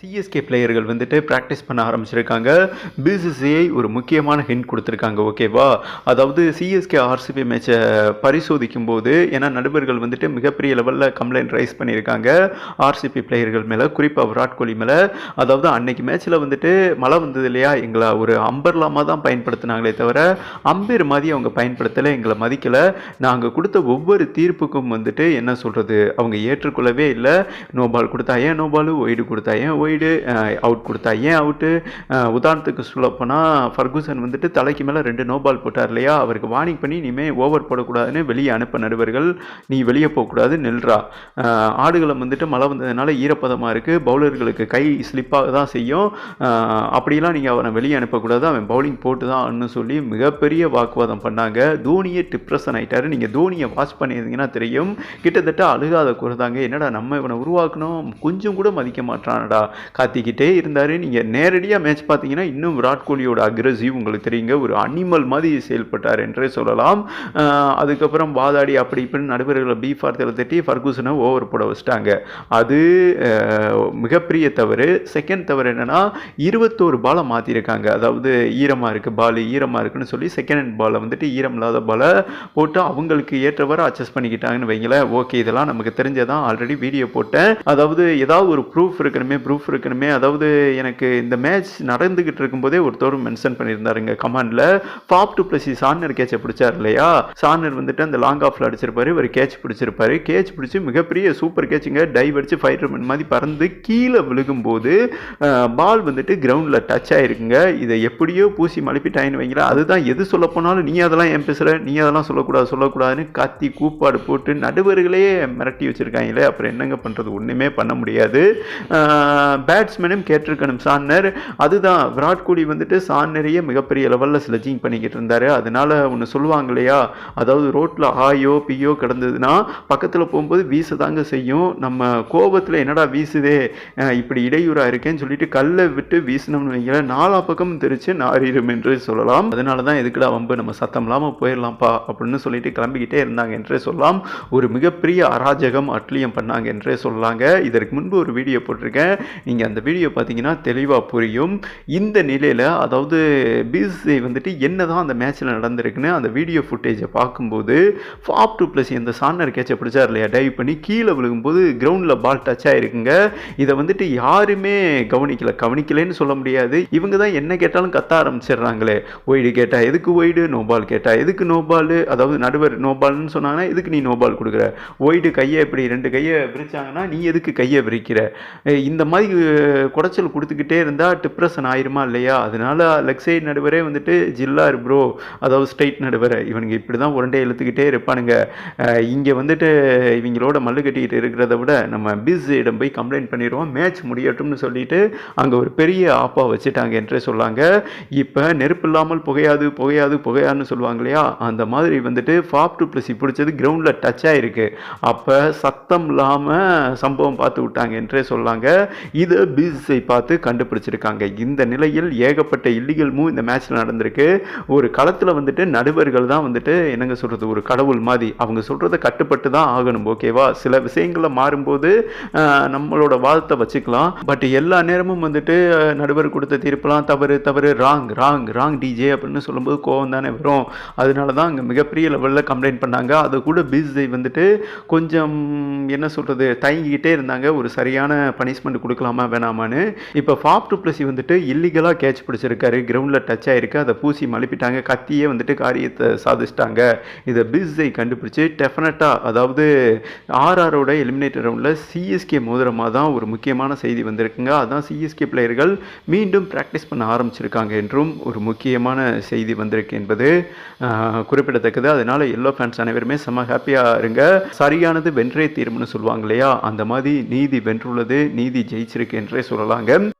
CSK பிளேயர்கள் வந்துட்டு practice பண்ண ஆரம்பிச்சிருக்காங்க. பிசிசிஐ ஒரு முக்கியமான ஹிண்ட் கொடுத்துருக்காங்க ஓகேவா அதாவது சிஎஸ்கே ஆர்சிபி மேட்சை பரிசோதிக்கும் போது ஏன்னா நடுவர்கள் வந்துட்டு மிகப்பெரிய லெவலில் கம்ப்ளைண்ட் ரைஸ் பண்ணியிருக்காங்க. ஆர்சிபி பிளேயர்கள் மேலே குறிப்பாக விராட் கோலி மேலே. அதாவது அன்னைக்கு மேட்ச்சில் வந்துட்டு மழை வந்தது இல்லையா? எங்களை ஒரு அம்பர்லாமா தான் பயன்படுத்தினாங்களே தவிர அம்பேர் மாதிரி அவங்க பயன்படுத்தலை எங்களை மதிக்கலை. நாங்கள் கொடுத்த ஒவ்வொரு தீர்ப்புக்கும் வந்துட்டு என்ன சொல்கிறது அவங்க ஏற்றுக்கொள்ளவே இல்லை. நோபால் கொடுத்தா ஏன் நோபாலு ஒய்டு கொடுத்தா ஏன் ஒய்டு அவுட் கொடுத்தா. ஏன் அவுட்டு உதாரணத்துக்கு சொல்லப்போனால் ஃபர்கூசன் வந்துட்டு தலைக்கு மேலே ரெண்டு நோ பால் போட்டார் இல்லையா? அவருக்கு வார்னிங் பண்ணி இனிமேல் ஓவர் போடக்கூடாதுன்னு வெளியே அனுப்ப நடுவர்கள். நீ வெளியே போகக்கூடாது நில்றா. அஹ், ஆடுகளம் வந்துட்டு மழை வந்ததுனால ஈரப்பதமாக இருக்குது பவுலர்களுக்கு கை ஸ்லிப்பாக தான் செய்யும். அப்படிலாம் நீங்கள் அவனை வெளியே அனுப்பக்கூடாது. அவன் பவுலிங் போட்டு தான் சொல்லி மிகப்பெரிய வாக்குவாதம் பண்ணாங்க. தோனியே டிப்ரெஷன் ஆகிட்டார் நீங்கள் தோனியை வாட்ச் பண்ணியிருந்தீங்கன்னா தெரியும். கிட்டத்தட்ட அழுகாத குறைதாங்க என்னடா நம்ம இவனை உருவாக்கணும்? கொஞ்சம் கூட மதிக்க மாட்டானடா. காத்திக்கிட்டே இருந்தார். நீங்கள் நேரடியாக மேட்ச் பார்த்தீங்கன்னா இன்னும் விராட் கோலியோட அக்ரஸிவ் உங்களுக்கு தெரியுங்க. ஒரு அனிமல் மாதிரி செயல்பட்டார் என்றே சொல்லலாம். அதுக்கப்புறம் வாதாடி அப்படி இப்படின்னு நடுவர்களை பி ஃபார்த்தில் தட்டி ஃபர்கூசனை ஓவர் போட வச்சிட்டாங்க. அது மிகப்பெரிய தவறு. செகண்ட் தவறு என்னன்னா இருபத்தோரு பாலை மாற்றிருக்காங்க அதாவது ஈரமாக இருக்குது பால் ஈரமாக இருக்குன்னு சொல்லி செகண்ட் ஹேண்ட் பாலை வந்துட்டு ஈரம் இல்லாத பாலை போட்டு அவங்களுக்கு ஏற்றவாறு அட்ஜஸ்ட் பண்ணிக்கிட்டாங்கன்னு வைங்களேன். ஓகே இதெல்லாம் நமக்கு தெரிஞ்சதான். ஆல்ரெடி வீடியோ போட்டேன். அதாவது ஏதாவது ஒரு ப்ரூஃப் இருக்கணுமே ப்ரூஃப் இருக்கணுமே. அதாவது எனக்கு இந்த மேட்ச் நடந்துகிட்டு இருக்கும்போதே ஒருத்தர் மென்ஷன் பண்ணியிருந்தாருங்க கமாண்டில் ஃபாப் டு ப்ளஸ் சார்னர் கேட்சை பிடிச்சார் இல்லையா? சார்னர் வந்துட்டு அந்த லாங் ஆஃப்ல அடிச்சிருப்பாரு. இவர் கேட்ச் பிடிச்சிருப்பாரு. கேட்ச் பிடிச்சி மிகப்பெரிய சூப்பர் கேட்சுங்க டைவ் அடிச்சு ஃபைட்டர் மேன் மாதிரி பறந்து கீழே விழுகும்போது பால் வந்துட்டு கிரவுண்டில் டச் ஆகிருக்குங்க இதை எப்படியோ பூசி மழுப்பிட்டாயின்னு வைங்களேன். அதுதான் எது சொல்ல போனாலும் நீ அதெல்லாம் ஏன் பேசுகிற நீ அதெல்லாம் சொல்லக்கூடாது சொல்லக்கூடாதுன்னு கத்தி கூப்பாடு போட்டு நடுவர்களே மிரட்டி வச்சுருக்காங்களே அப்புறம் என்னங்க பண்ணுறது ஒன்றுமே பண்ண முடியாது. பேட்ஸ்மேனும் கேட்டிருக்கணும். சான்னர் அதுதான். விராட் கோலி வந்துட்டு சான்னரையே மிகப்பெரிய லெவலில் ஸ்லெஜிங் பண்ணிக்கிட்டு இருந்தார். அதனால் ஒன்று சொல்லுவாங்க இல்லையா? அதாவது ரோட்டில் ஆயோ பியோ கிடந்ததுன்னா பக்கத்தில் போகும்போது வீச தாங்க செய்யும். நம்ம கோபத்தில் என்னடா வீசுதே? இப்படி இடையூறாக இருக்கேன்னு சொல்லிட்டு கல்லை விட்டு வீசினோம்னு வைங்களேன் நாலா பக்கம் தெரிச்சு நாரிடும் என்று சொல்லலாம். அதனால தான் எதுக்குடா வம்பு? நம்ம சத்தம் இல்லாமல் போயிடலாம்ப்பா அப்படின்னு சொல்லிட்டு கிளம்பிக்கிட்டே இருந்தாங்க என்றே சொல்லலாம். ஒரு மிகப்பெரிய அராஜகம் அட்லியம் பண்ணாங்க என்றே சொல்லலாங்க. இதற்கு முன்பு ஒரு வீடியோ போட்டிருக்கேன். நீங்கள் அந்த வீடியோ பார்த்தீங்கன்னா தெளிவாக புரியும். இந்த நிலையில் அதாவது பிசிசிஐ வந்துட்டு என்னதான் அந்த மேட்ச்சில் நடந்திருக்குன்னு அந்த வீடியோ ஃபுட்டேஜை பார்க்கும்போது ஃபாப் டூ ப்ளஸ் இந்த சான்னர் கேட்சை பிடிச்சார் இல்லையா? டைவ் பண்ணி கீழே விழுகும்போது கிரவுண்டில் பால் டச் ஆகிருக்குங்க இதை வந்துட்டு யாருமே கவனிக்கல. கவனிக்கலைன்னு சொல்ல முடியாது. இவங்க தான் என்ன கேட்டாலும் கத்த ஆரம்பிச்சிடுறாங்களே. ஒய்டு கேட்டால் எதுக்கு ஒய்டு நோபால் கேட்டால் எதுக்கு நோபால் அதாவது நடுவர் நோபால்னு சொன்னாங்கன்னா எதுக்கு நீ நோபால் கொடுக்குற? ஒய்டு கையை இப்படி ரெண்டு கையை விரிச்சாங்கன்னா நீ எதுக்கு கையை விரிக்கிற? இந்த மாதிரி குடைச்சல் கொடுத்துக்கிட்டே இருந்தால் டிப்ரெஷன் ஆயிருமா இல்லையா? அதனால லெக் சைடு நடுவரே வந்துட்டு ஜில்லார் ப்ரோ அதாவது ஸ்ட்ரைட் நடுவரை இவனுங்க இப்படி தான் உரண்டே இழுத்துக்கிட்டே இருப்பானுங்க. இங்கே வந்துட்டு இவங்களோட மல்லு கட்டிக்கிட்டு இருக்கிறத விட நம்ம பிஸியிடம் போய் கம்ப்ளைண்ட் பண்ணிடுவோம் மேட்ச் முடியட்டும்னு சொல்லிட்டு அங்கே ஒரு பெரிய ஆப்பா வச்சுட்டாங்க என்றே சொல்லாங்க. இப்போ நெருப்பு இல்லாமல் புகையாது புகையாது புகையாதுன்னு சொல்லுவாங்க இல்லையா? அந்த மாதிரி வந்துட்டு ஃபாப் டு ப்ளஸ் பிடிச்சது கிரவுண்டில் டச் ஆகிருக்கு அப்போ சத்தம் இல்லாமல் சம்பவம் பார்த்து விட்டாங்க என்றே சொல்லாங்க. இதை பிசிஐ பார்த்து கண்டுபிடிச்சிருக்காங்க. இந்த நிலையில் ஏகப்பட்ட இல்லீகல் மூவ் இந்த மேட்ச்சில் நடந்திருக்கு. ஒரு களத்தில் வந்துட்டு நடுவர்கள் தான் வந்துட்டு என்னங்க சொல்கிறது ஒரு கடவுள் மாதிரி. அவங்க சொல்கிறத கட்டுப்பட்டு தான் ஆகணும் ஓகேவா சில விஷயங்களில் மாறும்போது நம்மளோட வாதத்தை வச்சுக்கலாம். பட் எல்லா நேரமும் வந்துட்டு நடுவர் கொடுத்த தீர்ப்புலாம் தவறு தவறு ராங் ராங் ராங் டிஜே அப்படின்னு சொல்லும்போது கோவம் தானே வரும். அதனால தான் அங்கே மிகப்பெரிய லெவலில் கம்ப்ளைண்ட் பண்ணாங்க. அது கூட பிசிஐ வந்துட்டு கொஞ்சம் என்ன சொல்கிறது தயங்கிக்கிட்டே இருந்தாங்க. ஒரு சரியான பனிஷ்மெண்ட் கொடுக்கலாம் வேணாமான்னு. இப்போ ஃபாப் டு ப்ளஸ் வந்துட்டு இல்லீகலாக கேட்ச் பிடிச்சிருக்காரு. கிரவுண்டில் டச் ஆகிருக்கு அதை பூசி மழுப்பிட்டாங்க. கத்தியே வந்துட்டு காரியத்தை சாதிச்சிட்டாங்க. இதை பிஸ்ஸை கண்டுபிடிச்சி டெஃபினட்டாக அதாவது ஆர்ஆரோட எலிமினேட்டர் ரவுண்டில் சிஎஸ்கே மோதிரமாக தான் ஒரு முக்கியமான செய்தி வந்திருக்குங்க. அதான் சிஎஸ்கே பிளேயர்கள் மீண்டும் ப்ராக்டிஸ் பண்ண ஆரம்பிச்சிருக்காங்க என்றும் ஒரு முக்கியமான செய்தி வந்திருக்கு என்பது குறிப்பிடத்தக்கது. அதனால எல்லோ ஃபேன்ஸ் அனைவருமே செம்ம ஹாப்பியாக இருங்க. சரியானது வென்றே தீரும்னு சொல்லுவாங்க இல்லையா? அந்த மாதிரி நீதி வென்றுள்ளது. நீதி வச்சிருக்கு என்றே சொல்லலாங்க.